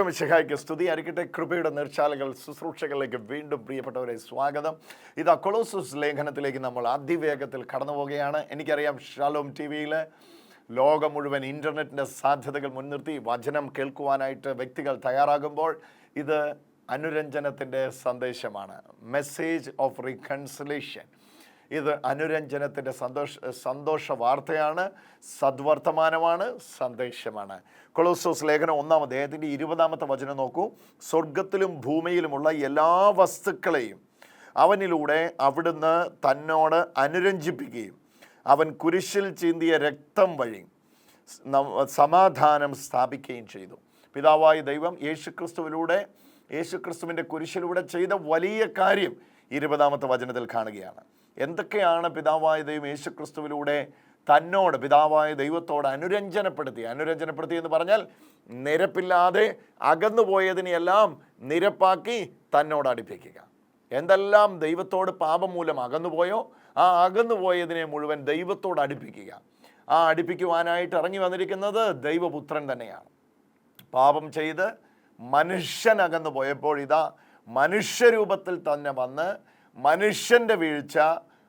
മിശിഹായ്ക്ക് സ്തുതി അരിക്കട്ടെ കൃപയുടെ നിർച്ചാലകൾ ശുശ്രൂഷകളിലേക്ക് വീണ്ടും പ്രിയപ്പെട്ടവരെ സ്വാഗതം. ഇത് കൊളോസസ് ലേഖനത്തിലേക്ക് നമ്മൾ അതിവേഗത്തിൽ കടന്നു പോവുകയാണ്. എനിക്കറിയാം ഷാലോം ടി വിയിൽ ലോകം മുഴുവൻ ഇന്റർനെറ്റിന്റെ സാധ്യതകൾ മുൻനിർത്തി വചനം കേൾക്കുവാനായിട്ട് വ്യക്തികൾ തയ്യാറാകുമ്പോൾ ഇത് അനുരഞ്ജനത്തിന്റെ സന്ദേശമാണ്. മെസ്സേജ് ഓഫ് റീകൺസിലേഷൻ ഇത് അനുരഞ്ജനത്തിന്റെ സന്തോഷ സന്തോഷ വാർത്തയാണ് സദ്വർത്തമാനമാണ് സന്ദേശമാണ്. കൊളോസോസ് ലേഖനം ഒന്നാം അദ്ദേഹത്തിന്റെ ഇരുപതാമത്തെ വചനം നോക്കൂ. സ്വർഗത്തിലും ഭൂമിയിലുമുള്ള എല്ലാ വസ്തുക്കളെയും അവനിലൂടെ അവിടുന്ന് തന്നോട് അനുരഞ്ജിപ്പിക്കുകയും അവൻ കുരിശിൽ ചീന്തിയ രക്തം വഴി സമാധാനം സ്ഥാപിക്കുകയും ചെയ്തു. പിതാവായ ദൈവം യേശുക്രിസ്തുവിലൂടെ യേശുക്രിസ്തുവിന്റെ കുരിശിലൂടെ ചെയ്ത വലിയ കാര്യം ഇരുപതാമത്തെ വചനത്തിൽ കാണുകയാണ്. എന്തൊക്കെയാണ് പിതാവായ ദൈവം യേശുക്രിസ്തുവിലൂടെ തന്നോട് പിതാവായ ദൈവത്തോട് അനുരഞ്ജനപ്പെടുത്തി? അനുരഞ്ജനപ്പെടുത്തി എന്ന് പറഞ്ഞാൽ നിരപ്പില്ലാതെ അകന്നുപോയതിനെയെല്ലാം നിരപ്പാക്കി തന്നോട് അടുപ്പിക്കുക. എന്തെല്ലാം ദൈവത്തോട് പാപം മൂലം അകന്നുപോയോ ആ അകന്നുപോയതിനെ മുഴുവൻ ദൈവത്തോട് അടുപ്പിക്കുക. ആ അടുപ്പിക്കുവാനായിട്ട് ഇറങ്ങി വന്നിരിക്കുന്നത് ദൈവപുത്രൻ തന്നെയാണ്. പാപം ചെയ്ത് മനുഷ്യൻ അകന്നു പോയപ്പോൾ ഇതാ മനുഷ്യരൂപത്തിൽ തന്നെ വന്ന് മനുഷ്യന്റെ വീഴ്ച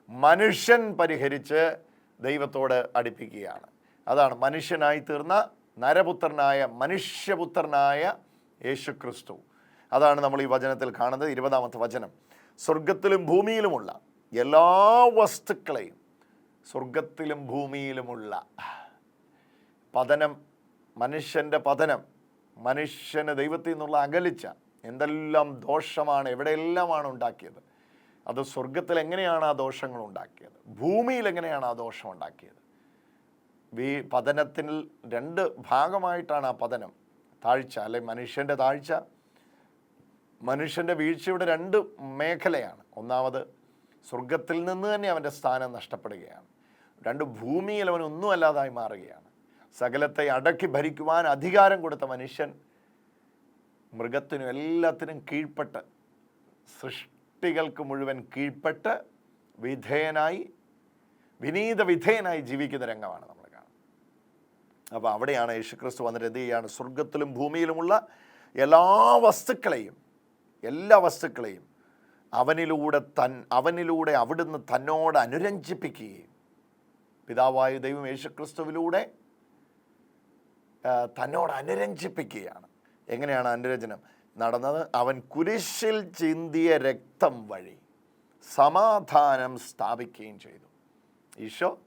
മനുഷ്യൻ പരിഹരിച്ച് ദൈവത്തോട് അടുപ്പിക്കുകയാണ്. അതാണ് മനുഷ്യനായി തീർന്ന നരപുത്രനായ മനുഷ്യപുത്രനായ യേശു ക്രിസ്തു അതാണ് നമ്മൾ ഈ വചനത്തിൽ കാണുന്നത് ഇരുപതാമത്തെ വചനം. സ്വർഗത്തിലും ഭൂമിയിലുമുള്ള എല്ലാ വസ്തുക്കളെയും സ്വർഗത്തിലും ഭൂമിയിലുമുള്ള പതനം മനുഷ്യന്റെ പതനം മനുഷ്യന് ദൈവത്തിൽ നിന്നുള്ള അകലിച്ച എന്തെല്ലാം ദോഷമാണ് എവിടെയെല്ലാമാണ് ഉണ്ടാക്കിയത്? അത് സ്വർഗത്തിൽ എങ്ങനെയാണ് ആ ദോഷങ്ങൾ ഉണ്ടാക്കിയത്? ഭൂമിയിൽ എങ്ങനെയാണ് ആ ദോഷം ഉണ്ടാക്കിയത്? ഈ പതനത്തിൽ രണ്ട് ഭാഗമായിട്ടാണ് ആ പതനം. താഴ്ച അല്ലെ മനുഷ്യന്റെ താഴ്ച. മനുഷ്യന്റെ വീഴ്ചയുടെ രണ്ട് മേഖലയാണ്. ഒന്നാമത് സ്വർഗത്തിൽ നിന്ന് തന്നെ അവന്റെ സ്ഥാനം നഷ്ടപ്പെടുകയാണ്. രണ്ട് ഭൂമിയിൽ അവൻ ഒന്നുമല്ലാതായി മാറുകയാണ്. സകലത്തെ അടക്കി ഭരിക്കുവാൻ അധികാരം കൊടുത്ത മനുഷ്യൻ മൃഗത്തിനും എല്ലാത്തിനും കീഴ്പ്പെട്ട് സൃഷ്ടികൾക്ക് മുഴുവൻ കീഴ്പ്പെട്ട് വിധേയനായി വിനീത വിധേയനായി ജീവിക്കുന്ന രംഗമാണ് നമ്മൾ കാണുന്നത്. അപ്പോൾ അവിടെയാണ് യേശുക്രിസ്തു വന്നിട്ട് എന്ത് ചെയ്യുകയാണ് സ്വർഗത്തിലും ഭൂമിയിലുമുള്ള എല്ലാ വസ്തുക്കളെയും എല്ലാ വസ്തുക്കളെയും അവനിലൂടെ തൻ അവനിലൂടെ അവിടുന്ന് തന്നോട് അനുരഞ്ജിപ്പിക്കുകയും പിതാവായ ദൈവം യേശുക്രിസ്തുവിലൂടെ തന്നോട് അനുരഞ്ജിപ്പിക്കുകയാണ്. എങ്ങനെയാണ് അനുരഞ്ജനം? നടന്നത്. അവൻ കുരിശിൽ ചിന്തിയ രക്തം വഴി സമാധാനം സ്ഥാപിക്കുകയും ചെയ്തു. ഈശോ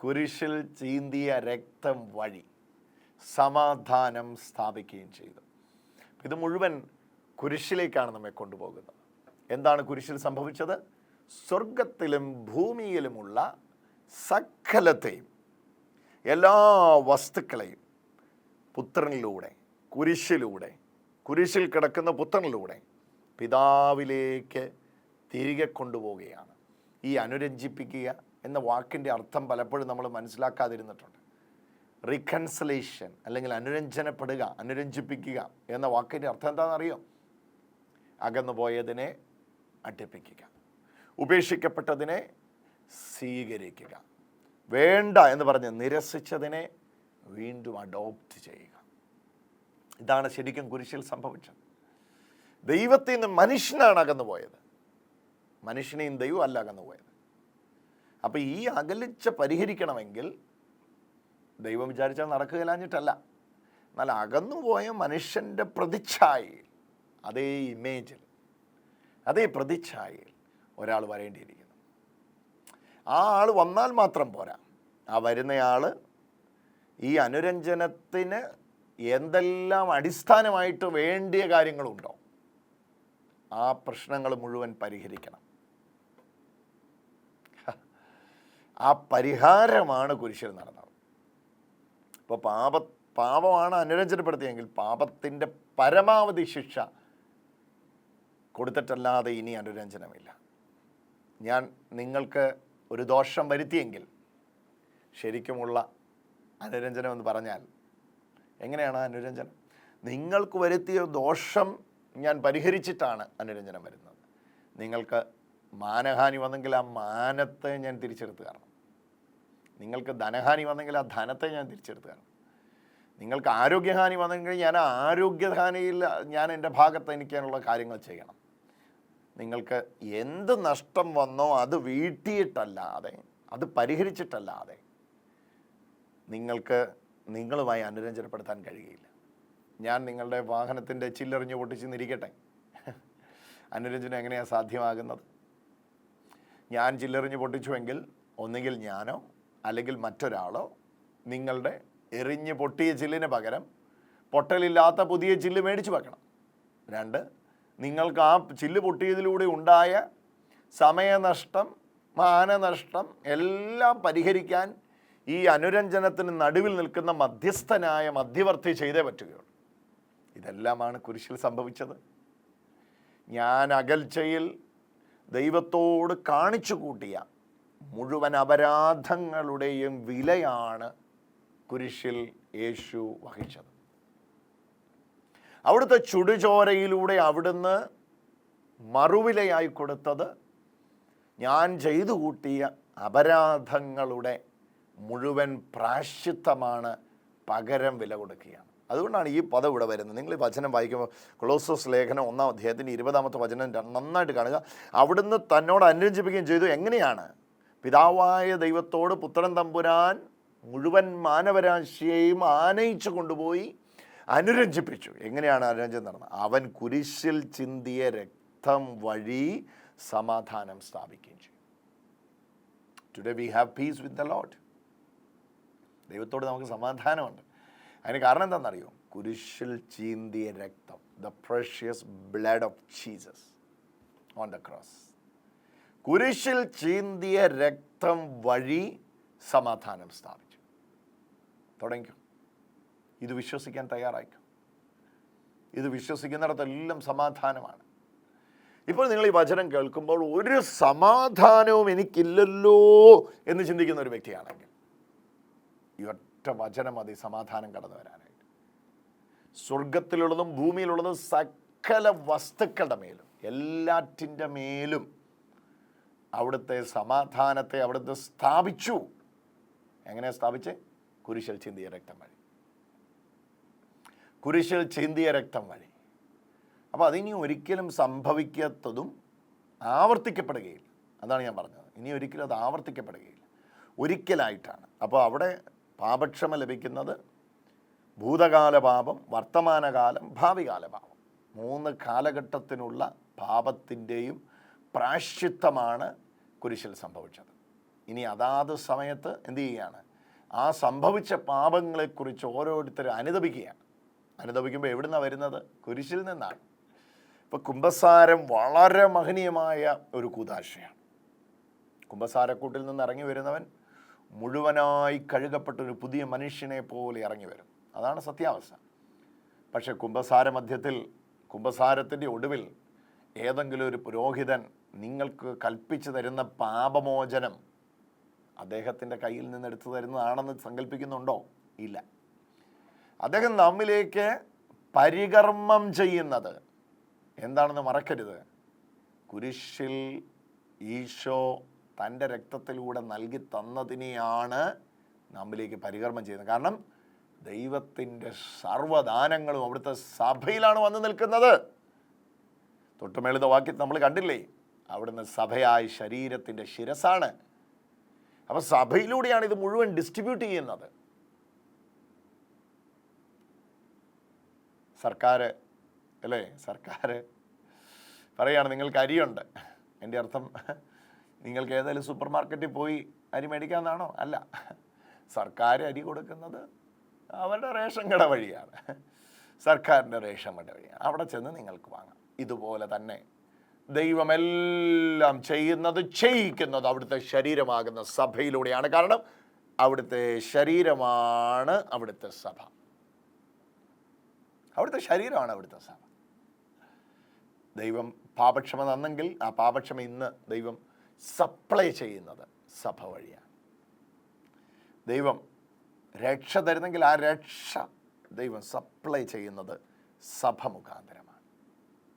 കുരിശിൽ ചീന്തിയ രക്തം വഴി സമാധാനം സ്ഥാപിക്കുകയും ചെയ്തു. ഇത് മുഴുവൻ കുരിശിലേക്കാണ് നമ്മെ കൊണ്ടുപോകുന്നത്. എന്താണ് കുരിശിൽ സംഭവിച്ചത്? സ്വർഗത്തിലും ഭൂമിയിലുമുള്ള സകലത്തെയും എല്ലാ വസ്തുക്കളെയും പുത്രനിലൂടെ കുരിശിലൂടെ കുരിശിൽ കിടക്കുന്ന പുത്രനിലൂടെ പിതാവിലേക്ക് തിരികെ കൊണ്ടുപോവുകയാണ്. ഈ അനുരഞ്ജിപ്പിക്കുക എന്ന വാക്കിന്റെ അർത്ഥം പലപ്പോഴും നമ്മൾ മനസ്സിലാക്കാതിരുന്നിട്ടുണ്ട്. റീകൺസലേഷൻ അല്ലെങ്കിൽ അനുരഞ്ജനപ്പെടുക അനുരഞ്ജിപ്പിക്കുക എന്ന വാക്കിന്റെ അർത്ഥം എന്താണെന്നറിയോ? അകന്നുപോയതിനെ അടുപ്പിക്കുക ഉപേക്ഷിക്കപ്പെട്ടതിനെ സ്വീകരിക്കുക. വേണ്ട എന്ന് പറഞ്ഞ് നിരസിച്ചതിനെ വീണ്ടും അഡോപ്റ്റ് ചെയ്യുക. ഇതാണ് ശരിക്കും കുരിശിൽ സംഭവിച്ചത്. ദൈവത്തിൽ നിന്ന് മനുഷ്യനാണ് അകന്നു പോയത് മനുഷ്യനെയും ദൈവം അല്ല അകന്നു പോയത് അപ്പോൾ ഈ അകലിച്ച പരിഹരിക്കണമെങ്കിൽ ദൈവം വിചാരിച്ചാൽ നടക്കുകയില്ലാഞ്ഞിട്ടല്ല. എന്നാൽ അകന്നുപോയ മനുഷ്യന്റെ പ്രതിച്ഛായയിൽ അതേ ഇമേജിൽ അതേ പ്രതിച്ഛായയിൽ ഒരാൾ വരേണ്ടിയിരിക്കുന്നു. ആ ആൾ വന്നാൽ മാത്രം പോരാ. ആ വരുന്നയാൾ ഈ അനുരഞ്ജനത്തിന് എന്തെല്ലാം അടിസ്ഥാനമായിട്ട് വേണ്ടിയ കാര്യങ്ങളുണ്ടോ? ആ പ്രശ്നങ്ങൾ മുഴുവൻ പരിഹരിക്കണം. ആ പരിഹാരമാണ് കുരിശിൽ നടന്നത്. ഇപ്പോൾ പാപ പാപമാണ് അനുരഞ്ജനപ്പെടുത്തിയെങ്കിൽ പാപത്തിന്റെ പരമാവധി ശിക്ഷ കൊടുത്തിട്ടല്ലാതെ ഇനി അനുരഞ്ജനമില്ല. ഞാൻ നിങ്ങൾക്ക് ഒരു ദോഷം വരുത്തിയെങ്കിൽ ശരിക്കുമുള്ള അനുരഞ്ജനം എന്ന് പറഞ്ഞാൽ എങ്ങനെയാണ് അനുരഞ്ജനം നിങ്ങൾക്ക് വരുത്തിയ ദോഷം ഞാൻ പരിഹരിച്ചിട്ടാണ് അനുരഞ്ജനം വരുന്നത്. നിങ്ങൾക്ക് മാനഹാനി വന്നെങ്കിൽ ആ മാനത്തെ ഞാൻ തിരിച്ചെടുത്ത് തരണം. നിങ്ങൾക്ക് ധനഹാനി വന്നെങ്കിൽ ആ ധനത്തെ ഞാൻ തിരിച്ചെടുത്ത് തരണം. നിങ്ങൾക്ക് ആരോഗ്യഹാനി വന്നെങ്കിൽ ഞാൻ ആരോഗ്യഹാനിയിൽ ഞാൻ എന്റെ ഭാഗത്ത് എനിക്കാനുള്ള കാര്യങ്ങൾ ചെയ്യണം. നിങ്ങൾക്ക് എന്ത് നഷ്ടം വന്നോ അത് വീട്ടിയിട്ടല്ലാതെ അത് പരിഹരിച്ചിട്ടല്ലാതെ നിങ്ങൾക്ക് നിങ്ങളുമായി അനുരഞ്ജനപ്പെടുത്താൻ കഴിയുകയില്ല. ഞാൻ നിങ്ങളുടെ വാഹനത്തിന്റെ ചില്ലെറിഞ്ഞ് പൊട്ടിച്ച് നിരിക്കട്ടെ അനുരഞ്ജനം എങ്ങനെയാണ് സാധ്യമാകുന്നത്? ഞാൻ ചില്ലെറിഞ്ഞ് പൊട്ടിച്ചുവെങ്കിൽ ഒന്നുകിൽ ഞാനോ അല്ലെങ്കിൽ മറ്റൊരാളോ നിങ്ങളുടെ എറിഞ്ഞ് പൊട്ടിയ ചില്ലിന് പകരം പൊട്ടലില്ലാത്ത പുതിയ ചില്ല് മേടിച്ചു വെക്കണം. രണ്ട് നിങ്ങൾക്ക് ആ ചില്ല് പൊട്ടിയതിലൂടെ ഉണ്ടായ സമയനഷ്ടം മാനനഷ്ടം എല്ലാം പരിഹരിക്കാൻ ഈ അനുരഞ്ജനത്തിന് നടുവിൽ നിൽക്കുന്ന മധ്യസ്ഥനായ മധ്യവർത്തി ചെയ്തേ പറ്റുകയുള്ളൂ. ഇതെല്ലാമാണ് കുരിശിൽ സംഭവിച്ചത്. ഞാൻ അകൽച്ചയിൽ ദൈവത്തോട് കാണിച്ചു കൂട്ടിയ മുഴുവൻ അപരാധങ്ങളുടെയും വിലയാണ് കുരിശിൽ യേശു വഹിച്ചത്. അവിടുത്തെ ചുടുചോരയിലൂടെ അവിടുന്ന് മറുവിലയായി കൊടുത്തത് ഞാൻ ചെയ്തു കൂട്ടിയ അപരാധങ്ങളുടെ മുഴുവൻ പ്രാശിത്തമാണ് പകരം വില കൊടുക്കുകയാണ്. അതുകൊണ്ടാണ് ഈ പദം ഇവിടെ വരുന്നത്. നിങ്ങൾ ഈ വചനം വായിക്കുമ്പോൾ കൊളോസോസ് ലേഖനം ഒന്നാം അധ്യായത്തിന്റെ ഇരുപതാമത്തെ വചനം നന്നായിട്ട് കാണുക. അവിടുന്ന് തന്നോട് അനുരഞ്ജിപ്പിക്കുകയും ചെയ്തു. എങ്ങനെയാണ്? പിതാവായ ദൈവത്തോട് പുത്രൻ തമ്പുരാൻ മുഴുവൻ മാനവരാശിയെയും ആനയിച്ചു കൊണ്ടുപോയി അനുരഞ്ജിപ്പിച്ചു. എങ്ങനെയാണ് അനുരഞ്ജനം നടന്നത്? അവൻ കുരിശിൽ ചിന്തിയ രക്തം വഴി സമാധാനം സ്ഥാപിക്കുകയും ചെയ്തു. Today we have peace with the lord ദൈവത്തോട് നമുക്ക് സമാധാനമുണ്ട്. അതിന് കാരണം എന്താണെന്നറിയോ? കുരിശിൽ ചീന്തിയ രക്തം. The precious blood of Jesus on the cross കുരിശിൽ ചീന്തിയ രക്തം വഴി സമാധാനം സ്ഥാപിച്ചു. തുടങ്ങിക്കോ. ഇത് വിശ്വസിക്കാൻ തയ്യാറായിക്കോ? ഇത് വിശ്വസിക്കുന്നിടത്തെല്ലാം സമാധാനമാണ്. ഇപ്പോൾ നിങ്ങൾ ഈ വചനം കേൾക്കുമ്പോൾ ഒരു സമാധാനവും എനിക്കില്ലല്ലോ എന്ന് ചിന്തിക്കുന്ന ഒരു വ്യക്തിയാണെങ്കിൽ ഈ ഒറ്റ വചനം മതി സമാധാനം കടന്നു വരാനായിട്ട്. സ്വർഗത്തിലുള്ളതും ഭൂമിയിലുള്ളതും സകല വസ്തുക്കളുടെ മേലും എല്ലാറ്റിന്റെ മേലും അവിടുത്തെ സമാധാനത്തെ അവിടുത്തെ സ്ഥാപിച്ചു. എങ്ങനെയാണ് സ്ഥാപിച്ച്? കുരിശൽ ചിന്തിയ രക്തം വഴി. കുരിശൽ ചിന്തിയ രക്തം വഴി. അപ്പോൾ അതിനി ഒരിക്കലും സംഭവിക്കാത്തതും ആവർത്തിക്കപ്പെടുകയില്ല. അതാണ് ഞാൻ പറഞ്ഞത്. ഇനി ഒരിക്കലും അത് ആവർത്തിക്കപ്പെടുകയില്ല. ഒരിക്കലായിട്ടാണ്. അപ്പോൾ അവിടെ പാപക്ഷമ ലഭിക്കുന്നത് ഭൂതകാല പാപം വർത്തമാനകാലം ഭാവികാല പാപം മൂന്ന് കാലഘട്ടത്തിനുള്ള പാപത്തിന്റെയും പ്രാശ്ചിത്തമാണ് കുരിശിൽ സംഭവിച്ചത്. ഇനി അതാത് സമയത്ത് എന്ത് ചെയ്യുകയാണ്? ആ സംഭവിച്ച പാപങ്ങളെക്കുറിച്ച് ഓരോരുത്തരും അനുദപിക്കുകയാണ്. അനുദപിക്കുമ്പോൾ എവിടുന്നാണ് വരുന്നത്? കുരിശിൽ നിന്നാണ്. ഇപ്പോൾ കുംഭസാരം വളരെ മഹനീയമായ ഒരു കൂതാശയാണ്. കുംഭസാരക്കൂട്ടിൽ നിന്ന് ഇറങ്ങി വരുന്നവൻ മുഴുവനായി കഴുകപ്പെട്ട ഒരു പുതിയ മനുഷ്യനെ പോലെ ഇറങ്ങി വരും. അതാണ് സത്യാവസ്ഥ. പക്ഷേ കുംഭസാര മധ്യത്തിൽ കുംഭസാരത്തിന്റെ ഒടുവിൽ ഏതെങ്കിലും ഒരു പുരോഹിതൻ നിങ്ങൾക്ക് കൽപ്പിച്ചു തരുന്ന പാപമോചനം അദ്ദേഹത്തിന്റെ കയ്യിൽ നിന്ന് എടുത്തു തരുന്നതാണെന്ന് സങ്കല്പിക്കുന്നുണ്ടോ ഇല്ല. അദ്ദേഹം നമ്മിലേക്ക് പരികർമ്മം ചെയ്യുന്നത് എന്താണെന്ന് മറക്കരുത്. കുരിശിൽ ഈശോ തന്റെ രക്തത്തിലൂടെ നൽകി തന്നതിനെയാണ് നമ്മിലേക്ക് പരികർമ്മം ചെയ്യുന്നത്. കാരണം ദൈവത്തിന്റെ സർവദാനങ്ങളും അവിടുത്തെ സഭയിലാണ് വന്നു നിൽക്കുന്നത്. തൊട്ടുമേളിത വാക്യം നമ്മൾ കണ്ടില്ലേ അവിടുന്ന് സഭയായ ശരീരത്തിന്റെ ശിരസാണ്. അപ്പോൾ സഭയിലൂടെയാണ് ഇത് മുഴുവൻ ഡിസ്ട്രിബ്യൂട്ട് ചെയ്യുന്നത്. സർക്കാർ അല്ലേ? സർക്കാർ പറയുകയാണ് നിങ്ങൾക്ക് അരിയുണ്ട്. എന്റെ അർത്ഥം നിങ്ങൾക്ക് ഏതായാലും സൂപ്പർ മാർക്കറ്റിൽ പോയി അരി മേടിക്കാമെന്നാണോ? അല്ല. സർക്കാർ അരി കൊടുക്കുന്നത് അവരുടെ റേഷൻ കട വഴിയാണ്. സർക്കാരിന്റെ റേഷൻ കട വഴിയാണ്. അവിടെ ചെന്ന് നിങ്ങൾക്ക് വാങ്ങാം. ഇതുപോലെ തന്നെ ദൈവമെല്ലാം ചെയ്യുന്നത് ചെയ്യിക്കുന്നത് അവിടുത്തെ ശരീരമാകുന്ന സഭയിലൂടെയാണ്. കാരണം അവിടുത്തെ ശരീരമാണ് അവിടുത്തെ സഭ. അവിടുത്തെ ശരീരമാണ് അവിടുത്തെ സഭ. ദൈവം പാപക്ഷമ തന്നെങ്കിൽ ആ പാപക്ഷമ ഇന്ന് ദൈവം സപ്ലൈ ചെയ്യുന്നത് സഭ വഴിയാണ്. ദൈവം രക്ഷ തരുന്നെങ്കിൽ ആ രക്ഷ ദൈവം സപ്ലൈ ചെയ്യുന്നത് സഭ മുഖാന്തരമാണ്.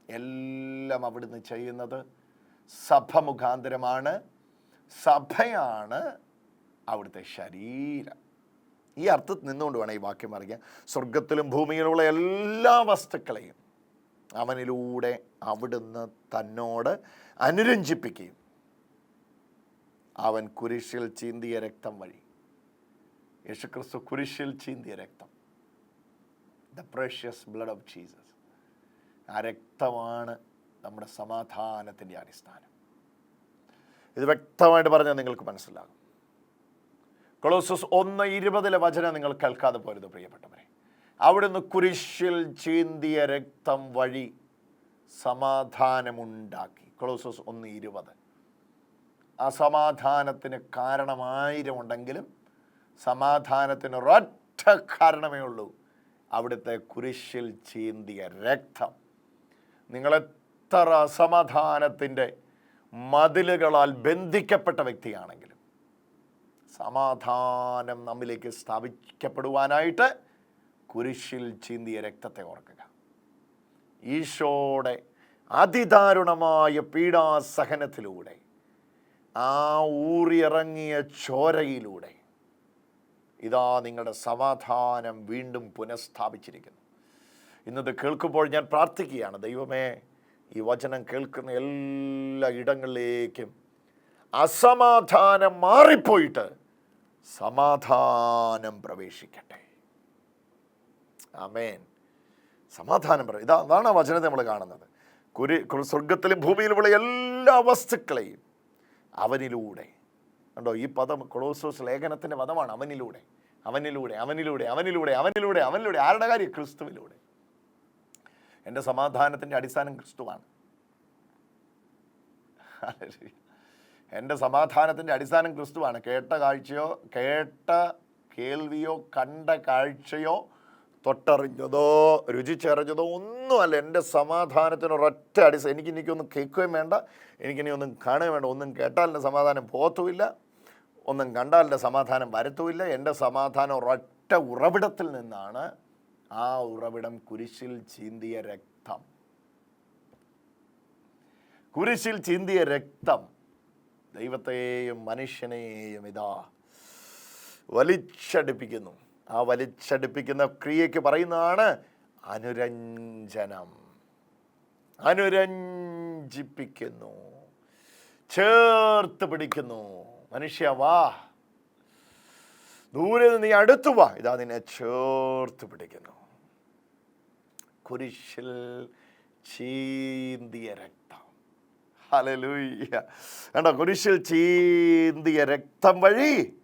എല്ലാം അവിടുന്ന് ചെയ്യുന്നത് സഭ മുഖാന്തരമാണ്. സഭയാണ് അവിടുത്തെ ശരീരം. ഈ അർത്ഥത്തിൽ നിന്നുകൊണ്ട് വേണം ഈ വാക്യം അറിയാൻ. സ്വർഗത്തിലും ഭൂമിയിലുള്ള എല്ലാ വസ്തുക്കളെയും അവനിലൂടെ അവിടുന്ന് തന്നോട് അനുരഞ്ജിപ്പിക്കുകയും അവൻ കുരിശിൽ ചീന്തിയ രക്തം വഴി. യേശുക്രിസ്തു കുരിശിൽ ചീന്തിയ രക്തം. The precious blood of Jesus ആ രക്തമാണ് നമ്മുടെ സമാധാനത്തിന്റെ അടിസ്ഥാനം. ഇത് വ്യക്തമായിട്ട് പറഞ്ഞാൽ നിങ്ങൾക്ക് മനസ്സിലാകും. കൊളോസസ് ഒന്ന് ഇരുപതിലെ വചനം നിങ്ങൾ കേൾക്കാതെ പോരുത് പ്രിയപ്പെട്ടവരെ. അവിടുന്ന് കുരിശിൽ ചീന്തിയ രക്തം വഴി സമാധാനമുണ്ടാക്കി. കൊളോസസ് ഒന്ന് ഇരുപത്. അസമാധാനത്തിന് കാരണമായിരം ഉണ്ടെങ്കിലും സമാധാനത്തിന് ഒരൊറ്റ കാരണമേ ഉള്ളൂ. അവിടുത്തെ കുരിശിൽ ചീന്തിയ രക്തം. നിങ്ങളെത്ര അസമാധാനത്തിന്റെ മതിലുകളാൽ ബന്ധിക്കപ്പെട്ട വ്യക്തിയാണെങ്കിലും സമാധാനം നമ്മിലേക്ക് സ്ഥാപിക്കപ്പെടുവാനായിട്ട് കുരിശിൽ ചീന്തിയ രക്തത്തെ ഓർക്കുക. ഈശോയുടെ അതിദാരുണമായ പീഡാസഹനത്തിലൂടെ ആ ഊറിയിറങ്ങിയ ചോരയിലൂടെ ഇതാ നിങ്ങളുടെ സമാധാനം വീണ്ടും പുനഃസ്ഥാപിച്ചിരിക്കുന്നു. ഇന്നത് കേൾക്കുമ്പോൾ ഞാൻ പ്രാർത്ഥിക്കുകയാണ്. ദൈവമേ ഈ വചനം കേൾക്കുന്ന എല്ലാ ഇടങ്ങളിലേക്കും അസമാധാനം മാറിപ്പോയിട്ട് സമാധാനം പ്രവേശിക്കട്ടെ. ആമേൻ. സമാധാനം പറയും ഇതാ അതാണ് ആ വചനത്തെ നമ്മൾ കാണുന്നത്. കുരി സ്വർഗത്തിലും ഭൂമിയിലുമുള്ള എല്ലാ വസ്തുക്കളെയും അവനിലൂടെ. കണ്ടോ ഈ പദം കൊളോസോസ് ലേഖനത്തിന്റെ പദമാണ് അവനിലൂടെ. അവനിലൂടെ അവനിലൂടെ അവനിലൂടെ അവനിലൂടെ അവനിലൂടെ. ആരുടെ കാര്യം? ക്രിസ്തുവിലൂടെ. എന്റെ സമാധാനത്തിന്റെ അടിസ്ഥാനം ക്രിസ്തുവാണ്. എന്റെ സമാധാനത്തിന്റെ അടിസ്ഥാനം ക്രിസ്തുവാണ്. കേട്ട കാഴ്ചയോ കേട്ട കേൾവിയോ കണ്ട കാഴ്ചയോ തൊട്ടറിഞ്ഞതോ രുചിച്ചറിഞ്ഞതോ ഒന്നുമല്ല. എന്റെ സമാധാനത്തിന് ഒരൊറ്റ അടിസ് എനിക്ക് എനിക്കൊന്നും കേൾക്കുകയും വേണ്ട. എനിക്കിനി ഒന്നും കാണുകയും വേണ്ട. ഒന്നും കേട്ടാൽ എന്റെ സമാധാനം പോത്തുമില്ല ഒന്നും കണ്ടാൽ എന്റെ സമാധാനം വരത്തുമില്ല. എന്റെ സമാധാനം ഒരൊറ്റ ഉറവിടത്തിൽ നിന്നാണ് ആ ഉറവിടം കുരിശിൽ ചീന്തിയ രക്തം. കുരിശിൽ ചീന്തിയ രക്തം ദൈവത്തെയും മനുഷ്യനെയും ഇതാ വലിച്ചടിപ്പിക്കുന്നു. ആ വലിച്ചടിപ്പിക്കുന്ന ക്രിയയ്ക്ക് പറയുന്നതാണ് അനുരഞ്ജനം. അനുരഞ്ജിപ്പിക്കുന്നു. ചേർത്ത് പിടിക്കുന്നു. മനുഷ്യ വാ. ദൂരെ നിന്ന് നീ അടുത്തു വാ. ഇതാ നിന്നെ ചേർത്ത് പിടിക്കുന്നു. കുരിശിൽ ചീന്തിയ രക്തം. ഹലലൂയ്യ കണ്ടോ? കുരിശിൽ ചീന്തിയ രക്തം വഴി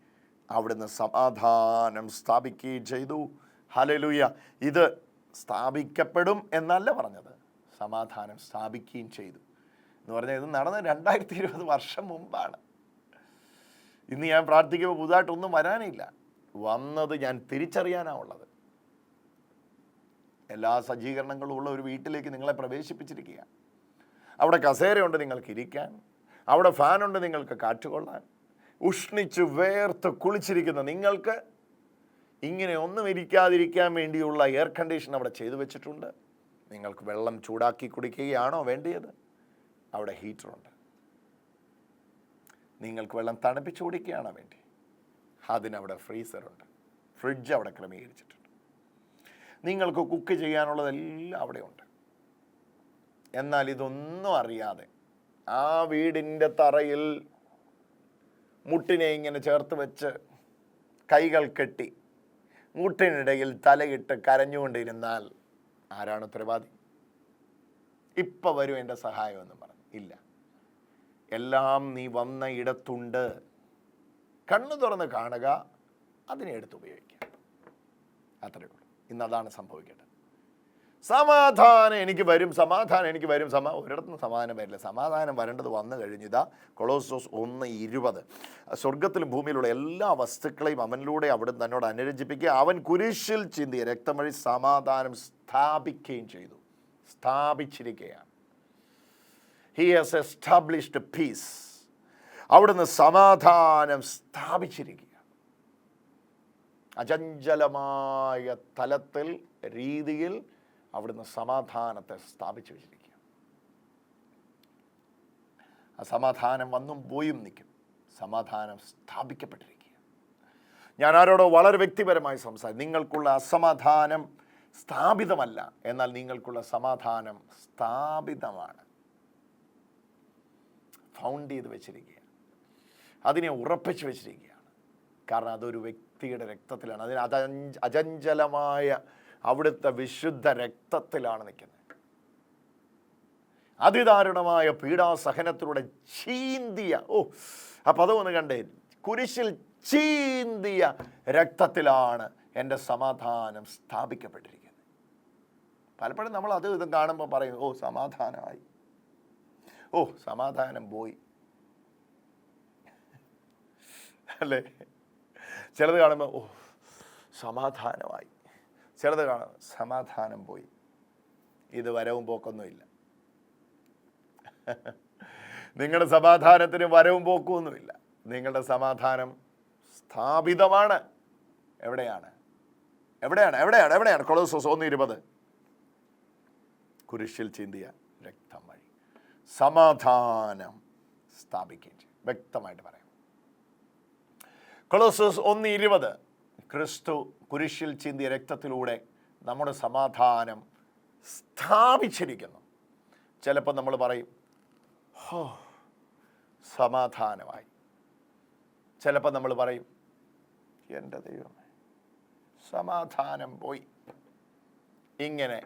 അവിടുന്ന് സമാധാനം സ്ഥാപിക്കുകയും ചെയ്തു. ഹലലൂയ ഇത് സ്ഥാപിക്കപ്പെടും എന്നല്ല പറഞ്ഞത്. സമാധാനം സ്ഥാപിക്കുകയും ചെയ്തു. എന്ന് പറഞ്ഞാൽ ഇത് നടന്ന രണ്ടായിരത്തി ഇരുപത് വർഷം മുമ്പാണ്. ഇന്ന് ഞാൻ പ്രാർത്ഥിക്കുമ്പോൾ പുതുതായിട്ടൊന്നും വരാനില്ല. വന്നത് ഞാൻ തിരിച്ചറിയാനാണുള്ളത് എല്ലാ സജ്ജീകരണങ്ങളും ഉള്ള ഒരു വീട്ടിലേക്ക് നിങ്ങളെ പ്രവേശിപ്പിച്ചിരിക്കുക അവിടെ കസേരയുണ്ട് നിങ്ങൾക്ക് ഇരിക്കാൻ. അവിടെ ഫാനുണ്ട് നിങ്ങൾക്ക് കാറ്റുകൊള്ളാൻ. ഉഷ്ണിച്ച് വേർത്ത് കുളിച്ചിരിക്കുന്ന. നിങ്ങൾക്ക് ഇങ്ങനെ ഒന്നും ഇരിക്കാതിരിക്കാൻ വേണ്ടിയുള്ള എയർ കണ്ടീഷൻ അവിടെ ചെയ്തു വെച്ചിട്ടുണ്ട്. നിങ്ങൾക്ക് വെള്ളം ചൂടാക്കി കുടിക്കുകയാണോ വേണ്ടിയത്? അവിടെ ഹീറ്ററുണ്ട് നിങ്ങൾക്ക് വെള്ളം തണുപ്പിച്ച് കുടിക്കുകയാണോ വേണ്ടി? അതിനവിടെ ഫ്രീസറുണ്ട് ഫ്രിഡ്ജ് അവിടെ ക്രമീകരിച്ചിട്ടുണ്ട്. നിങ്ങൾക്ക് കുക്ക് ചെയ്യാനുള്ളതെല്ലാം അവിടെയുണ്ട് എന്നാൽ ഇതൊന്നും അറിയാതെ ആ വീടിന്റെ തറയിൽ മുട്ടിനെ ഇങ്ങനെ ചേർത്ത് വെച്ച് കൈകൾ കെട്ടി മുട്ടിനിടയിൽ തലയിട്ട് കരഞ്ഞുകൊണ്ടിരുന്നാൽ ആരാണ് ഉത്തരവാദി? ഇപ്പം വരും എന്റെ സഹായം എന്ന് പറഞ്ഞു. ഇല്ല. എല്ലാം നീ വന്ന ഇടത്തുണ്ട്. കണ്ണു തുറന്ന് കാണുക അതിനെ എടുത്ത് ഉപയോഗിക്കുക. അത്രയേ ഉള്ളൂ. ഇന്ന് അതാണ് സംഭവിക്കേണ്ടത്. സമാധാനം എനിക്ക് വരും സമാധാനം എനിക്ക് വരും. സമാ ഒരിടത്തും സമാധാനം വരില്ല. സമാധാനം വരേണ്ടത് വന്നു കഴിഞ്ഞു. ഇതാ കൊളോസോസ് ഒന്ന് ഇരുപത്. സ്വർഗത്തിലും ഭൂമിയിലുള്ള എല്ലാ വസ്തുക്കളെയും അവനിലൂടെ അവിടെ തന്നോട് അനുരഞ്ജിപ്പിക്കുക. അവൻ കുരിശിൽ ചിന്തിയ രക്തമഴി സമാധാനം സ്ഥാപിക്കുകയും ചെയ്തു. സ്ഥാപിച്ചിരിക്കുകയാണ്. ഹി ഹാസ് എസ്റ്റാബ്ലിഷ്ഡ് പീസ് അവിടുന്ന് സമാധാനം സ്ഥാപിച്ചിരിക്കുക അചഞ്ചലമായ തലത്തിൽ രീതിയിൽ അവിടുന്ന് സമാധാനത്തെ സ്ഥാപിച്ചു വെച്ചിരിക്കുക. ആ സമാധാനം വന്നും പോയും നിൽക്കും. സമാധാനം സ്ഥാപിക്കപ്പെട്ടിരിക്കുക. ഞാൻ ആരോടോ വളരെ വ്യക്തിപരമായി സംസാരിക്കും നിങ്ങൾക്കുള്ള അസമാധാനം സ്ഥാപിതമല്ല. എന്നാൽ നിങ്ങൾക്കുള്ള സമാധാനം സ്ഥാപിതമാണ്. ഫൗണ്ട് ചെയ്ത് വെച്ചിരിക്കുക. അതിനെ ഉറപ്പിച്ച് വെച്ചിരിക്കുകയാണ്. കാരണം അതൊരു വ്യക്തിയുടെ രക്തത്തിലാണ്. അതിന് അതഞ്ച് അചഞ്ചലമായ അവിടുത്തെ വിശുദ്ധ രക്തത്തിലാണ് നിൽക്കുന്നത്. അതിദാരുണമായ പീഡാസഹനത്തിലൂടെ ചീന്തിയ ഓ ആ പദം ഒന്ന് കണ്ടേ കുരിശിൽ ചീന്തിയ രക്തത്തിലാണ് എന്റെ സമാധാനം സ്ഥാപിക്കപ്പെട്ടിരിക്കുന്നത്. പലപ്പോഴും നമ്മൾ അത് ഇതും കാണുമ്പോൾ പറയും ഓ സമാധാനമായി. ഓ സമാധാനം പോയി. അല്ലേ? ചിലത് കാണുമ്പോൾ ഓ സമാധാനമായി. ചിലത് കാണും. സമാധാനം പോയി. ഇത് വരവും പോക്കൊന്നുമില്ല നിങ്ങളുടെ സമാധാനത്തിന് വരവും പോക്കുമൊന്നുമില്ല നിങ്ങളുടെ സമാധാനം സ്ഥാപിതമാണ്. എവിടെയാണ്? എവിടെയാണ്? എവിടെയാണ്? എവിടെയാണ്? കൊളോസോസ് ഒന്ന് ഇരുപത്. കുരിശിൽ ചിന്തിയ രക്തം വഴി. സമാധാനം ചെയ്യും. വ്യക്തമായിട്ട് പറയാം. കൊളോസോസ് ഒന്ന് ഇരുപത്. ക്രിസ്തു കുരിശിൽ ചിന്തിയ രക്തത്തിലൂടെ നമ്മുടെ സമാധാനം സ്ഥാപിച്ചിരിക്കുന്നു. ചിലപ്പോൾ നമ്മൾ പറയും ഹോ സമാധാനമായി. ചിലപ്പോൾ നമ്മൾ പറയും എന്റെ ദൈവമേ സമാധാനം പോയി. ഇങ്ങനെ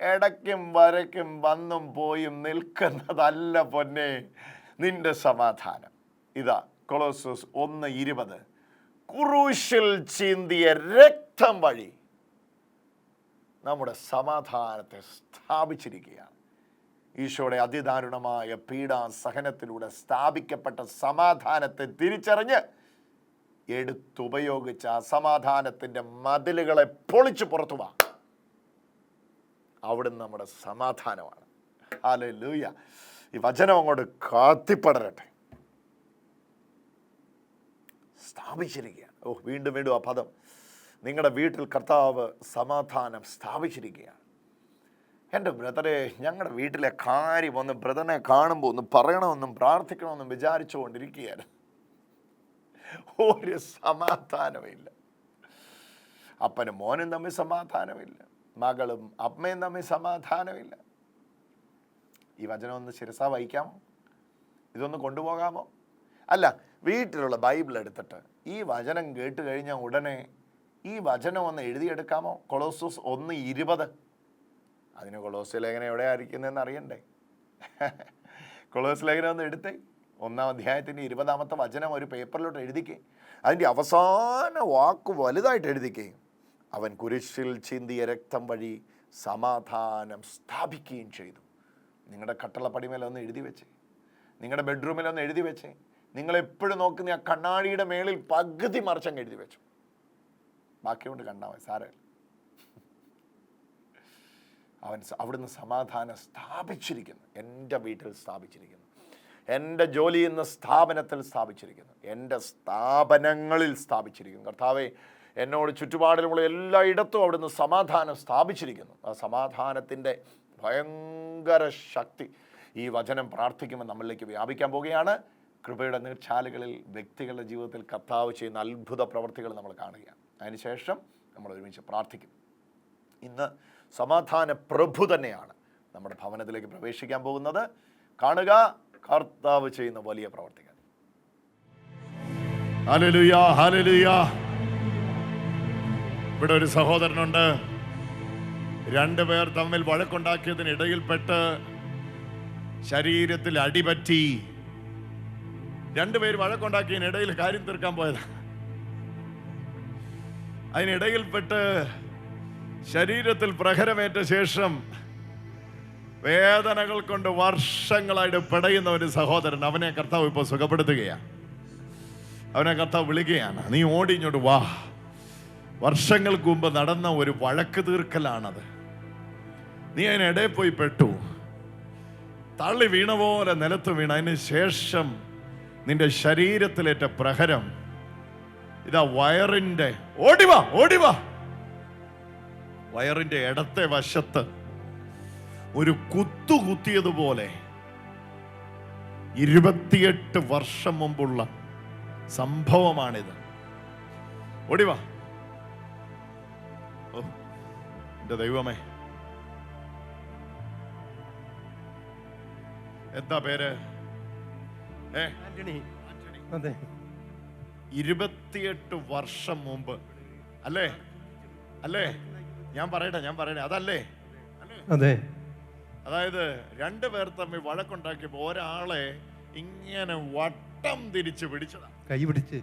ഇടയ്ക്കും വരയ്ക്കും വന്നും പോയും നിൽക്കുന്നതല്ല പൊന്നെ നിന്റെ സമാധാനം. ഇതാ കൊളോസസ് ഒന്ന് ഇരുപത്. കുറൂശിൽ ചീന്തിയ രക്തം വഴി നമ്മുടെ സമാധാനത്തെ സ്ഥാപിച്ചിരിക്കുകയാണ്. ഈശോയുടെ അതിദാരുണമായ പീഡാ സഹനത്തിലൂടെ സ്ഥാപിക്കപ്പെട്ട സമാധാനത്തെ തിരിച്ചറിഞ്ഞ് എടുത്തുപയോഗിച്ച അസമാധാനത്തിന്റെ മതിലുകളെ പൊളിച്ചു പുറത്തു വാ അവിടുന്ന് നമ്മുടെ സമാധാനമാണ്. ഹാലൂയ ലൂയ ഈ വചനം അങ്ങോട്ട് കാത്തിപ്പടരട്ടെ. സ്ഥാപിച്ചിരിക്കുകയാണ്. ഓ വീണ്ടും വീണ്ടും ആ പദം. നിങ്ങളുടെ വീട്ടിൽ കർത്താവ് സമാധാനം സ്ഥാപിച്ചിരിക്കുകയാണ്. എന്റെ ബ്രദറെ ഞങ്ങളുടെ വീട്ടിലെ കാര്യം ഒന്ന് ബ്രദറിനെ കാണുമ്പോൾ ഒന്ന് പറയണമെന്നും പ്രാർത്ഥിക്കണമെന്നും വിചാരിച്ചുകൊണ്ടിരിക്കുകയാണ്. ഒരു സമാധാനമില്ല. അപ്പനും മോനും തമ്മിൽ സമാധാനമില്ല. മകളും അമ്മയും തമ്മിൽ സമാധാനമില്ല. ഈ വചനം ഒന്ന് ശിരസ വഹിക്കാമോ? ഇതൊന്ന് കൊണ്ടുപോകാമോ? അല്ല വീട്ടിലുള്ള ബൈബിൾ എടുത്തിട്ട് ഈ വചനം കേട്ട് കഴിഞ്ഞ ഉടനെ ഈ വചനം ഒന്ന് എഴുതിയെടുക്കാമോ? കൊളോസൂസ് ഒന്ന് ഇരുപത്. അതിന് കൊളോസ് ലേഖനം എവിടെയാണ് അറിയണ്ടേ? കൊളോസ് ലേഖനം ഒന്ന് എടുത്തേ. ഒന്നാം അധ്യായത്തിന്റെ ഇരുപതാമത്തെ വചനം ഒരു പേപ്പറിലോട്ട് എഴുതിക്കേ. അതിന്റെ അവസാന വാക്ക് വലുതായിട്ട് എഴുതിക്കേ. അവൻ കുരിശിൽ ചിന്തിയ രക്തം വഴി സമാധാനം സ്ഥാപിക്കുകയും ചെയ്തു. നിങ്ങളുടെ കട്ടളപ്പടിമേലൊന്ന് എഴുതി വെച്ചേ. നിങ്ങളുടെ ബെഡ്റൂമിലൊന്ന് എഴുതി വെച്ചേ. നിങ്ങൾ എപ്പോഴും നോക്കുന്ന ആ കണ്ണാടിയുടെ മേളിൽ പകുതി മറിച്ചങ്ങ് എഴുതി വെച്ചു. ബാക്കി കൊണ്ട് കണ്ടാൽ മതി സാരമില്ല. അവൻ അവിടുന്ന് സമാധാനം സ്ഥാപിച്ചിരിക്കുന്നു. എന്റെ വീട്ടിൽ സ്ഥാപിച്ചിരിക്കുന്നു. എന്റെ ജോലി എന്ന സ്ഥാപനത്തിൽ സ്ഥാപിച്ചിരിക്കുന്നു. എന്റെ സ്ഥാപനങ്ങളിൽ സ്ഥാപിച്ചിരിക്കുന്നു. കർത്താവെ എന്നോട് ചുറ്റുപാടിലുമുള്ള എല്ലായിടത്തും അവിടുന്ന് സമാധാനം സ്ഥാപിച്ചിരിക്കുന്നു. ആ സമാധാനത്തിന്റെ ഭയങ്കര ശക്തി ഈ വചനം പ്രാർത്ഥിക്കുമ്പോൾ നമ്മളിലേക്ക് വ്യാപിക്കാൻ പോവുകയാണ്. കൃപയുടെ നീർച്ചാലുകളിൽ വ്യക്തികളുടെ ജീവിതത്തിൽ കർത്താവ് ചെയ്യുന്ന അത്ഭുത പ്രവർത്തികൾ നമ്മൾ കാണുകയാണ്. അതിനുശേഷം നമ്മൾ ഒരുമിച്ച് പ്രാർത്ഥിക്കും. ഇന്ന് സമാധാന പ്രഭു തന്നെയാണ് നമ്മുടെ ഭവനത്തിലേക്ക് പ്രവേശിക്കാൻ പോകുന്നത്. കാണുക കർത്താവ് ചെയ്യുന്ന വലിയ പ്രവർത്തികൾ. ഇവിടെ ഒരു സഹോദരനുണ്ട്. രണ്ടുപേർ തമ്മിൽ വഴക്കുണ്ടാക്കിയതിന് ഇടയിൽപ്പെട്ട് ശരീരത്തിൽ അടിപറ്റി രണ്ടുപേർ വഴക്കുണ്ടാക്കി ഇടയിൽ കാര്യം തീർക്കാൻ പോയതാണ് അതിനിടയിൽപ്പെട്ട് ശരീരത്തിൽ പ്രഹരമേറ്റ ശേഷം വേദനകൾ കൊണ്ട് വർഷങ്ങളായിട്ട് പിടയുന്ന ഒരു സഹോദരൻ അവനെ കർത്താവ് ഇപ്പോൾ സുഖപ്പെടുത്തുകയാണ് അവനെ കർത്താവ് വിളിക്കുകയാണ് നീ ഓടി ഇങ്ങോട്ട് വാ. വർഷങ്ങൾക്ക് മുമ്പ് നടന്ന ഒരു വഴക്ക് തീർക്കലാണത്. നീ അതിനിടയിൽ പോയി പെട്ടു. തള്ളി വീണ പോലെ നിലത്ത് വീണ. അതിന് ശേഷം നിന്റെ ശരീരത്തിലേറ്റ പ്രഹരം. ഇതാ വയറിന്റെ ഓടിവാ ഓടിവാ. വയറിന്റെ ഇടത്തെ വശത്ത് ഒരു കുത്തു കുത്തിയതുപോലെ ഇരുപത്തിയെട്ട് വർഷം മുമ്പുള്ള സംഭവമാണിത്. ഓടി വാ ഓ എന്റെ ദൈവമേ. എന്താ പേര്? അതെ. ഇരുപത്തിയെട്ട് വർഷം മുമ്പ്. അല്ലേ? അല്ലേ? ഞാൻ പറയട്ടെ ഞാൻ പറയട്ടെ. അതല്ലേ? അതെ. അതായത് രണ്ടു പേർ തമ്മിൽ വഴക്കുണ്ടാക്കിയപ്പോ ഒരാളെ ഇങ്ങനെ വട്ടം തിരിച്ചു പിടിച്ചതാ. കൈ പിടിച്ച്.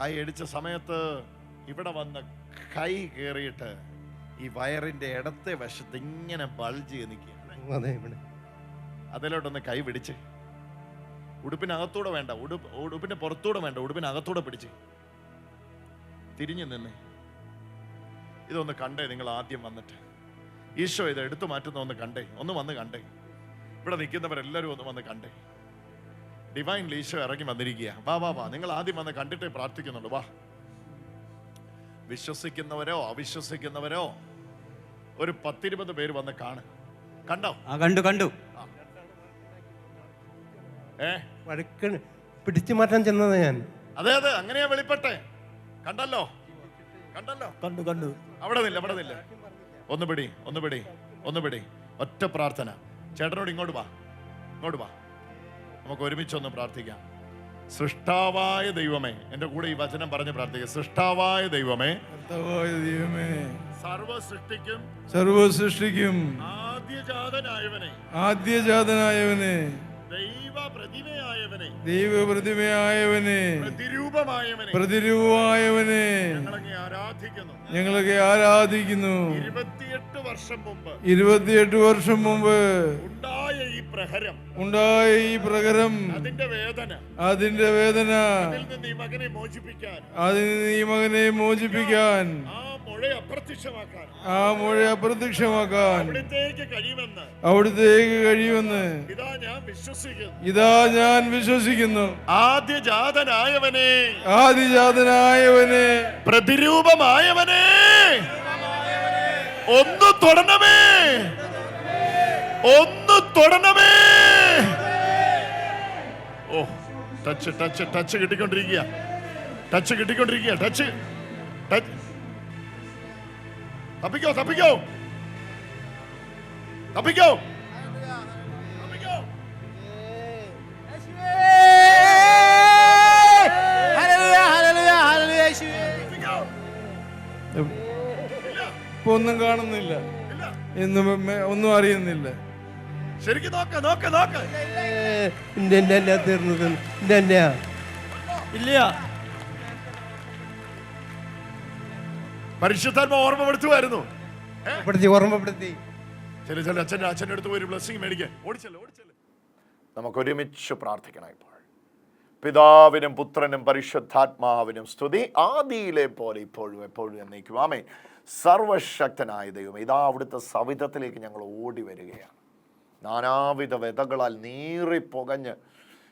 കൈ അടിച്ച സമയത്ത് ഇവിടെ വന്ന കൈ കയറിയിട്ട് ഈ വയറിന്റെ ഇടത്തെ വശത്ത് ഇങ്ങനെ ബൾജ് നിൽക്കുക അതിലോട്ടൊന്ന് കൈ പിടിച്ച്. ഉടുപ്പിനകത്തൂടെ വേണ്ട. ഉടുപ്പ് ഉടുപ്പിന്റെ പുറത്തൂടെ വേണ്ട. ഉടുപ്പിനകത്തൂടെ പിടിച്ച്. തിരിഞ്ഞു നിന്ന്. ഇതൊന്ന് കണ്ടേ നിങ്ങൾ ആദ്യം വന്നിട്ട്. ഈശോ ഇത് എടുത്തു മാറ്റുന്ന ഒന്ന് കണ്ടേ. ഒന്ന് വന്ന് കണ്ടേ. ഇവിടെ നിൽക്കുന്നവരെല്ലാവരും ഒന്ന് വന്ന് കണ്ടേ. ഡിവൈൻ ഈശോ ഇറങ്ങി വന്നിരിക്കുക വാ വാ വാ. നിങ്ങൾ ആദ്യം വന്ന് കണ്ടിട്ടേ പ്രാർത്ഥിക്കുന്നുള്ളൂ. വാ. വിശ്വസിക്കുന്നവരോ അവിശ്വസിക്കുന്നവരോ? ഒരു പത്തിരുപത് പേര് വന്ന് കാണ്. കണ്ടോ? കണ്ടു കണ്ടു. വഴക്ക് പിടിച്ചു മാറ്റാൻ ചെന്നത് ഞാൻ. അതെ അതെ അങ്ങനെയാ വെളിപ്പെട്ടെ. കണ്ടല്ലോ? കണ്ടല്ലോ? കണ്ടു കണ്ടു. അവിടെ നില്ല അവിടെ നില്ല. ഒന്ന് പിടി ഒന്ന് പിടി ഒന്ന് പിടി. ഒറ്റ പ്രാർത്ഥന. ചേട്ടനോട് ഇങ്ങോട്ട് വാ. ഇങ്ങോട്ട് വാ. നമുക്ക് ഒരുമിച്ചൊന്ന് പ്രാർത്ഥിക്കാം. സൃഷ്ടാവായ ദൈവമേ എന്റെ കൂടെ ഈ വചനം പറഞ്ഞ് പ്രാർത്ഥിക്കുക. സൃഷ്ടാവായ ദൈവമേ ദൈവമേ സർവ സൃഷ്ടിക്കും സർവ സൃഷ്ടിക്കും ആദ്യജാതനായവനെ. ആദ്യജാതനായവനെ. ദൈവ പ്രതിമയായവനെ ദൈവപ്രതിമയായവനെ. പ്രതിരൂപമായവനെ. പ്രതിരൂപമായവനെ. ഞങ്ങളൊക്കെ ആരാധിക്കുന്നു. ഇരുപത്തിയെട്ട് വർഷം മുമ്പ്. ഇരുപത്തിയെട്ട് വർഷം മുമ്പ്. ഉണ്ടായ ഈ പ്രഹരം. ഉണ്ടായ ഈ പ്രകരം അതിന്റെ വേദന. അതിന്റെ വേദന. അതിൽ നിന്ന് ഈ മകനെ മോചിപ്പിക്കാൻ. അതിൽ നിന്ന് ഈ മകനെ മോചിപ്പിക്കാൻ. ആ മുഴ അപ്രത്യക്ഷമാക്കാൻ. ആ മുഴ അപ്രത്യക്ഷമാക്കാൻ. അവിടുത്തേക്ക് കഴിയുമെന്ന്. അവിടുത്തേക്ക് കഴിയുമെന്ന്. ഇതാ ഞാൻ വിശ്വസിക്കുന്നു. ഇതാ ഞാൻ വിശ്വസിക്കുന്നു. ആദ്യജാതനായവനെ ആദിജാതനായവനെ. പ്രതിരൂപമായവനെ. ഒന്ന് തൊടണമേ. ഒന്ന് തൊടണമേ. ഓ ടച്ച് ടച്ച് ടച്ച് കിട്ടിക്കൊണ്ടിരിക്കുക. ടച്ച് കിട്ടിക്കൊണ്ടിരിക്കുക. Touch touch. തപ്പിക്കോ തപ്പിക്കോ. തപ്പിക്കോ. ഇപ്പൊ ഒന്നും കാണുന്നില്ല. എന്നും മെ- ഒന്നും അറിയുന്നില്ല. ശരിക്കും നോക്ക നോക്ക നോക്ക. ഇല്ല പരിശുദ്ധാത്മ ഓർമ്മപ്പെടുത്തുമായിരുന്നു പെടുത്തി ഓർമ്മപ്പെടുത്തി. ചില ചില അച്ഛന്റെ അച്ഛന്റെ അടുത്ത് പോയി ബ്ലസ്സിങ് മേടിക്കാൻ. ഓടിച്ചല്ലോ ഓടിച്ചല്ലോ നമുക്ക് ഒരുമിച്ച് പ്രാർത്ഥിക്കണം ഇപ്പോൾ. പിതാവിനും പുത്രനും പരിശുദ്ധാത്മാവിനും സ്തുതി. ആദിയിലെ പോലെ ഇപ്പോഴും എപ്പോഴും എന്നേക്കും. ആമേ സർവശക്തനായ ദൈവം ഇതാ അവിടുത്തെ സവിധത്തിലേക്ക് ഞങ്ങൾ ഓടി വരികയാണ്. നാനാവിധ വ്യതകളാൽ നീറിപ്പുകഞ്ഞ്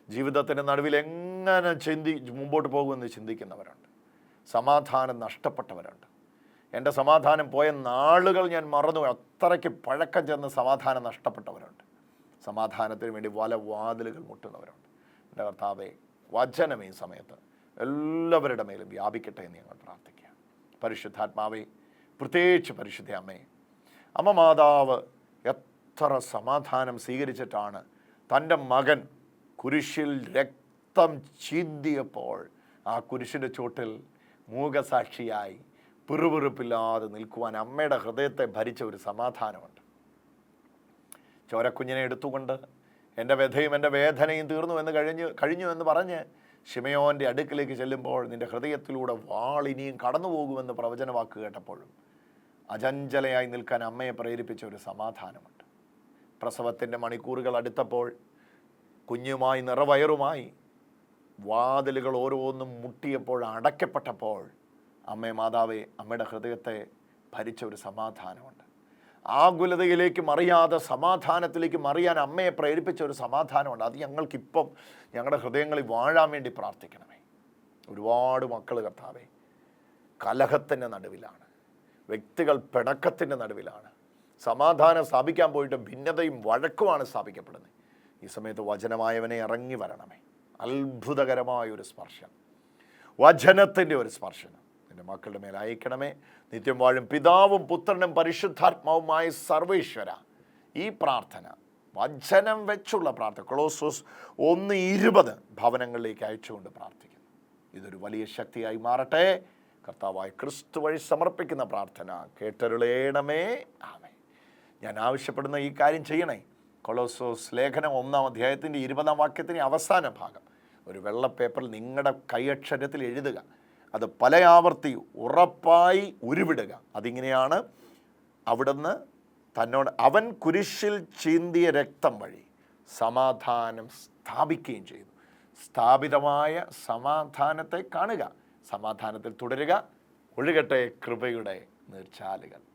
ജീവിതത്തിന്റെ നടുവിൽ എങ്ങനെ ചിന്തി മുമ്പോട്ട് പോകുമെന്ന് ചിന്തിക്കുന്നവരുണ്ട്. സമാധാനം നഷ്ടപ്പെട്ടവരുണ്ട്. എന്റെ സമാധാനം പോയ നാളുകൾ ഞാൻ മറന്നു. അത്രയ്ക്ക് പഴക്കം ചെന്ന് സമാധാനം നഷ്ടപ്പെട്ടവരുണ്ട്. സമാധാനത്തിന് വേണ്ടി വല വാതിലുകൾ മുട്ടുന്നവരുണ്ട്. എന്റെ കർത്താവെ വചനം ഈ സമയത്ത് എല്ലാവരുടെ മേലും വ്യാപിക്കട്ടെ എന്ന് ഞങ്ങൾ പ്രാർത്ഥിക്കുക. പരിശുദ്ധാത്മാവെ പ്രത്യേകിച്ച് പരിശുദ്ധ അമ്മേ അമ്മ മാതാവ് എത്ര സമാധാനം സ്വീകരിച്ചിട്ടാണ് തന്റെ മകൻ കുരിശിൽ രക്തം ചിന്തിയപ്പോൾ ആ കുരിശിന്റെ ചോട്ടിൽ മൂകസാക്ഷിയായി പിറുപിറുപ്പില്ലാതെ നിൽക്കുവാൻ അമ്മയുടെ ഹൃദയത്തെ ഭരിച്ച ഒരു സമാധാനമുണ്ട്. ചോരക്കുഞ്ഞിനെ എടുത്തുകൊണ്ട് എന്റെ വ്യഥയും എന്റെ വേദനയും തീർന്നു എന്ന് കഴിഞ്ഞ് കഴിഞ്ഞു എന്ന് പറഞ്ഞ് ഷിമയോന്റെ അടുക്കിലേക്ക് ചെല്ലുമ്പോൾ നിന്റെ ഹൃദയത്തിലൂടെ വാൾ ഇനിയും കടന്നു പോകുമെന്ന് പ്രവചനവാക്ക് കേട്ടപ്പോഴും അചഞ്ചലയായി നിൽക്കാൻ അമ്മയെ പ്രേരിപ്പിച്ച ഒരു സമാധാനമുണ്ട്. പ്രസവത്തിന്റെ മണിക്കൂറുകൾ അടുത്തപ്പോൾ കുഞ്ഞുമായി നിറവയറുമായി വാതിലുകൾ ഓരോന്നും മുട്ടിയപ്പോൾ അടയ്ക്കപ്പെട്ടപ്പോൾ അമ്മേ മാതാവേ അമ്മയുടെ ഹൃദയത്തെ ഭരിച്ച ഒരു സമാധാനമുണ്ട്. ആകുലതയിലേക്ക് മറിയാതെ സമാധാനത്തിലേക്ക് മറിയാൻ അമ്മയെ പ്രേരിപ്പിച്ച ഒരു സമാധാനമുണ്ട്. അത് ഞങ്ങൾക്കിപ്പം ഞങ്ങളുടെ ഹൃദയങ്ങളിൽ വാഴാൻ വേണ്ടി പ്രാർത്ഥിക്കണമേ. ഒരുപാട് മക്കൾ കർത്താവേ കലഹത്തിന്റെ നടുവിലാണ്. വ്യക്തികൾ പിണക്കത്തിന്റെ നടുവിലാണ്. സമാധാനം സ്ഥാപിക്കാൻ പോയിട്ട് ഭിന്നതയും വഴക്കുമാണ് സ്ഥാപിക്കപ്പെടുന്നത്. ഈ സമയത്ത് വചനമായവനെ ഇറങ്ങി വരണമേ. അത്ഭുതകരമായ ഒരു സ്പർശം വചനത്തിന്റെ ഒരു സ്പർശനം. എന്റെ മക്കളുടെ മേൽ അയക്കണമേ. നിത്യം വാഴും പിതാവും പുത്രനും പരിശുദ്ധാത്മാവുമായ സർവേശ്വര. ഈ പ്രാർത്ഥന വചനം വെച്ചുള്ള പ്രാർത്ഥന ക്ലോസോസ് ഒന്ന് ഇരുപത് ഭവനങ്ങളിലേക്ക് അയച്ചുകൊണ്ട് പ്രാർത്ഥിക്കുന്നു. ഇതൊരു വലിയ ശക്തിയായി മാറട്ടെ. കർത്താവായ ക്രിസ്തു വഴി സമർപ്പിക്കുന്ന പ്രാർത്ഥന കേട്ടരുളേണമേ. ആമേ ഞാൻ ആവശ്യപ്പെടുന്ന ഈ കാര്യം ചെയ്യണേ. കൊളോസോസ് ലേഖനം ഒന്നാം അധ്യായത്തിന്റെ ഇരുപതാം വാക്യത്തിന്റെ അവസാന ഭാഗം. ഒരു വെള്ള പേപ്പറിൽ നിങ്ങളുടെ കൈയക്ഷരത്തിൽ എഴുതുക. അത് പല ആവർത്തി ഉറപ്പായി ഉരുവിടുക. അതിങ്ങനെയാണ് അവിടുന്ന് തന്നോട് അവൻ കുരിശിൽ ചീന്തിയ രക്തം വഴി സമാധാനം സ്ഥാപിക്കുകയും ചെയ്തു. സ്ഥാപിതമായ സമാധാനത്തെ കാണുക. സമാധാനത്തിൽ തുടരുക. ഒഴുകട്ടെ കൃപയുടെ നീർച്ചാലുകൾ.